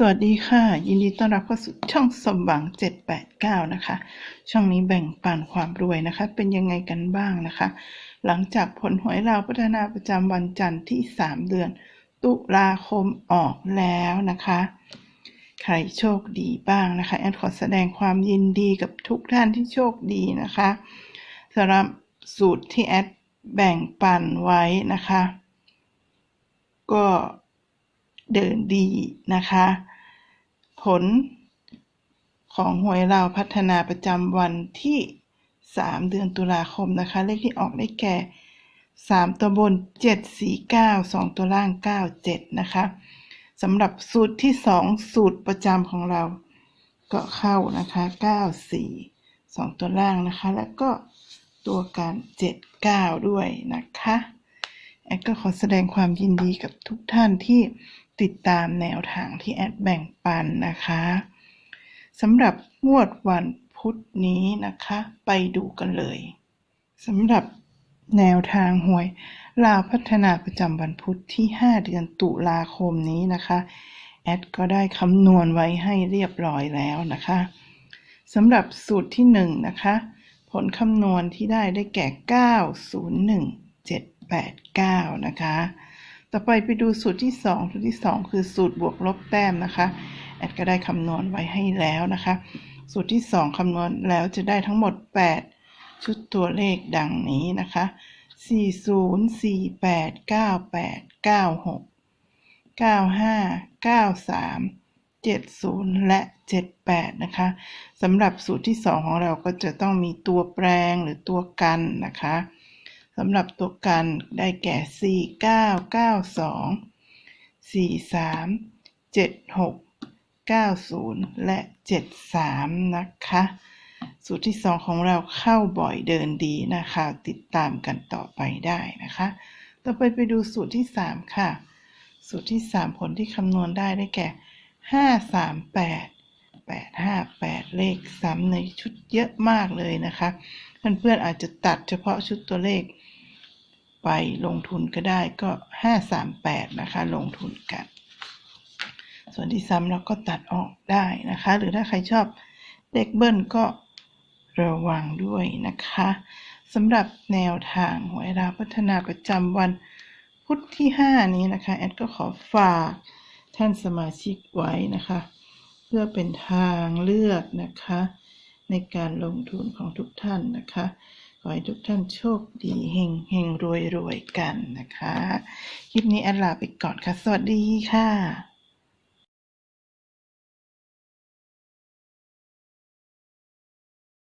สวัสดีค่ะ ยินดีต้อนรับเข้าสู่ช่องสมหวัง 789 นะคะ ช่องนี้แบ่งปันความรวยนะคะ เป็นยังไงกันบ้างนะคะ หลังจากผลหวยราวพัฒนาประจำวันจันทร์ที่ 3 เดือน ตุลาคมออกแล้วนะคะ ใครโชคดีบ้างนะคะ แอดขอแสดงความยินดีกับทุกท่านที่โชคดีนะคะสำหรับสูตรที่แอดแบ่งปันไว้นะคะ ก็ เดินดีนะคะ ผลของหวยเราพัฒนาประจำวันที่ 3 เดือนตุลาคมนะคะ เลขที่ออกได้แก่ 3 ตัวบน 7 4 9 2 ตัวล่าง 9 7 นะคะสำหรับสูตรที่ 2 สูตรประจำของเราก็เข้านะคะ 9 4 2 ตัวล่างนะคะ แล้วก็ตัวการ 7 9 ด้วยนะคะ แอดก็ขอแสดงความยินดีกับทุกท่านที่ติดตามแนวทางที่แอดแบ่งปันนะคะสำหรับงวดวันพุธนี้นะคะ ไปดูกันเลยสำหรับแนวทางหวยลาวพัฒนาประจำวันพุธที่ 5 เดือนตุลาคมนี้นะคะ แอดก็ได้คำนวณไว้ให้เรียบร้อยแล้วนะคะสำหรับสูตรที่ 1 นะคะ ผลคำนวณที่ได้ได้แก่ 901 789 นะคะ ต่อไปไปดูสูตรที่ 2 สูตรที่ 2 คือสูตรบวกลบแต้มนะคะ แอดก็ได้คำนวณไว้ให้แล้วนะคะ สูตรที่ 2คำนวณแล้วจะได้ทั้งหมด 8 ชุดตัวเลขดังนี้นะคะ 40 48 98 96 95 93 70 และ 78 นะคะสำหรับสูตรที่ 2 ของเราก็จะต้องมีตัวแปรงหรือตัวกันนะคะ สำหรับตัวกันได้แก่ 4 9 9 2 4 3 7 6 90 และ 73 นะคะ สูตรที่ 2 ของเราเข้าบ่อยเดินดีนะคะ ติดตามกันต่อไปได้นะคะ ต่อไปไปดูสูตรที่ 3 ค่ะ สูตรที่ 3 ผลที่คำนวณได้ได้แก่ 5 3 8 8 5 8 เลขซ้ำในชุดเยอะมากเลยนะคะ เพื่อนๆอาจจะตัดเฉพาะชุดตัวเลข ไปลงทุนก็ได้ก็ 538 นะคะ ลงทุนกัน ส่วนที่ซ้ำเราก็ตัดออกได้นะคะ หรือถ้าใครชอบเลขเบิ้ลก็ระวังด้วยนะคะสำหรับแนวทางหวยราวพัฒนาประจำวันพุธที่ 5 นี้นะคะ แอดก็ขอฝากท่านสมาชิกไว้นะคะ เพื่อเป็นทางเลือกนะคะ ในการลงทุนของทุกท่านนะคะ อให้ทุกท่านโชคดีเฮงเฮงรวยรวยกันนะคะ คลิปนี้แอดลาไปก่อนค่ะ สวัสดีค่ะ